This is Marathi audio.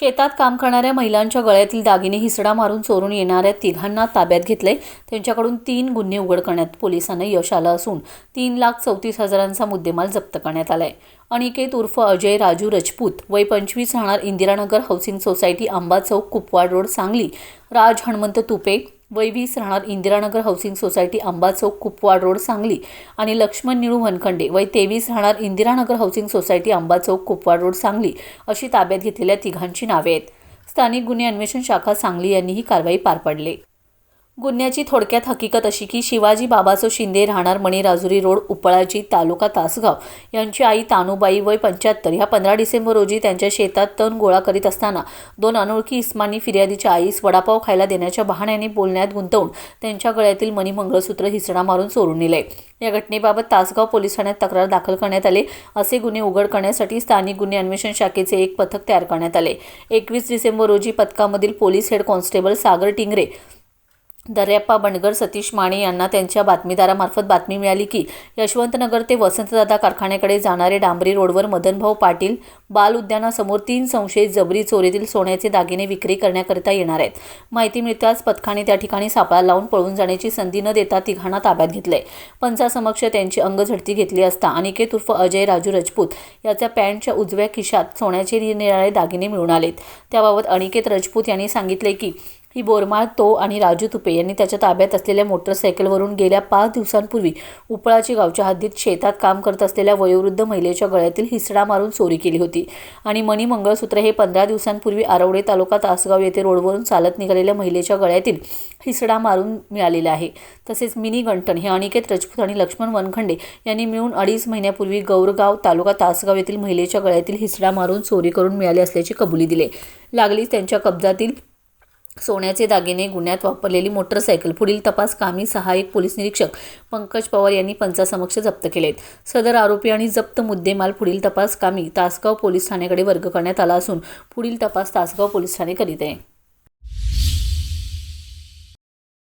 शेतात काम करणाऱ्या महिलांच्या गळ्यातील दागिने हिसडा मारून चोरून येणाऱ्या तिघांना ताब्यात घेतले त्यांच्याकडून तीन गुन्हे उघड करण्यात पोलिसांना यश आलं असून तीन लाख चौतीस हजारांचा मुद्देमाल जप्त करण्यात आलाय. अनिकेत उर्फ अजय राजू रजपूत वय पंचवीस राहणार Indiranagar housing society Amba Chowk Kupwad road Sangli. Raj Hanmant Tupe वैवीस राहणार Indiranagar housing society Amba Chowk Kupwad road Sangli आणि लक्ष्मण निळू वनखंडे. वय तेवीस राहणार Indiranagar housing society Amba Chowk Kupwad road Sangli अशी ताब्यात घेतलेल्या तिघांची नावे आहेत. स्थानिक गुन्हे अन्वेषण शाखा सांगली यांनी ही कारवाई पार पाडली. गुन्ह्याची थोडक्यात हकीकत अशी की शिवाजी बाबासो शिंदे राहणार मणिराजुरी रोड उपळाजी तालुका तासगाव. यांची आई तानुबाई वय पंच्याहत्तर. ह्या पंधरा डिसेंबर रोजी त्यांच्या शेतात तण गोळा करीत असताना दोन अनोळखी इस्मानी फिर्यादीच्या आईस वडापाव खायला देण्याच्या बहाण्याने बोलण्यात गुंतवून त्यांच्या गळ्यातील मणी मंगळसूत्र हिसडा मारून चोरून नेले. या घटनेबाबत तासगाव पोलीस ठाण्यात तक्रार दाखल करण्यात आले. असे गुन्हे उघड करण्यासाठी स्थानिक गुन्हे अन्वेषण शाखेचे एक पथक तयार करण्यात आले. एकवीस डिसेंबर रोजी पथकामधील police head constable Sagar Tingre Daryappa Bandgar Satish Mane यांना त्यांच्या बातमीदारामार्फत बातमी मिळाली की यशवंतनगर ते वसंतदादा कारखान्याकडे जाणारे डांबरी रोडवर मदनभाऊ पाटील बाल उद्यानासमोर तीन संशयित जबरी चोरीतील सोन्याचे दागिने विक्री करण्याकरिता येणार आहेत. माहिती मिळताच पथकाने त्या ठिकाणी सापळा लावून पळून जाण्याची संधी न देता तिघांना ताब्यात घेतले पंचासमक्ष त्यांची अंगझडती घेतली असता अनिकेत उर्फ अजय राजू रजपूत याच्या पॅन्टच्या उजव्या खिशात सोन्याचे निरनिराळे दागिने मिळून आलेत. त्याबाबत अनिकेत रजपूत यांनी सांगितले की ही बोरमाळ तो आणि राजू तुपे यांनी त्याच्या ताब्यात असलेल्या मोटरसायकलवरून गेल्या पाच दिवसांपूर्वी उपळाची गावच्या हद्दीत शेतात काम करत असलेल्या वयोवृद्ध महिलेच्या गळ्यातील हिसडा मारून चोरी केली होती. आणि मणी मंगळसूत्र हे पंधरा दिवसांपूर्वी आरवडे तालुका तासगाव येथे रोडवरून चालत निघालेल्या महिलेच्या गळ्यातील हिसडा मारून मिळालेला आहे. तसेच मिनी गंटन हे अनिकेत रजपूत आणि लक्ष्मण वनखंडे यांनी मिळून अडीच महिन्यापूर्वी गौरगाव तालुका तासगाव येथील महिलेच्या गळ्यातील हिसडा मारून चोरी करून मिळाले असल्याची कबुली दिले. लागलीच त्यांच्या कब्जातील सोन्याचे दागिने गुन्ह्यात वापरलेली मोटरसायकल पुढील तपास कामी सहाय्यक पोलीस निरीक्षक पंकज पवार यांनी पंचासमक्ष जप्त केले सदर आरोपी आणि जप्त मुद्देमाल पुढील तपास कामी तासगाव पोलीस ठाण्याकडे वर्ग करण्यात आला असून पुढील तपास तासगाव पोलीस ठाणे करीत आहे.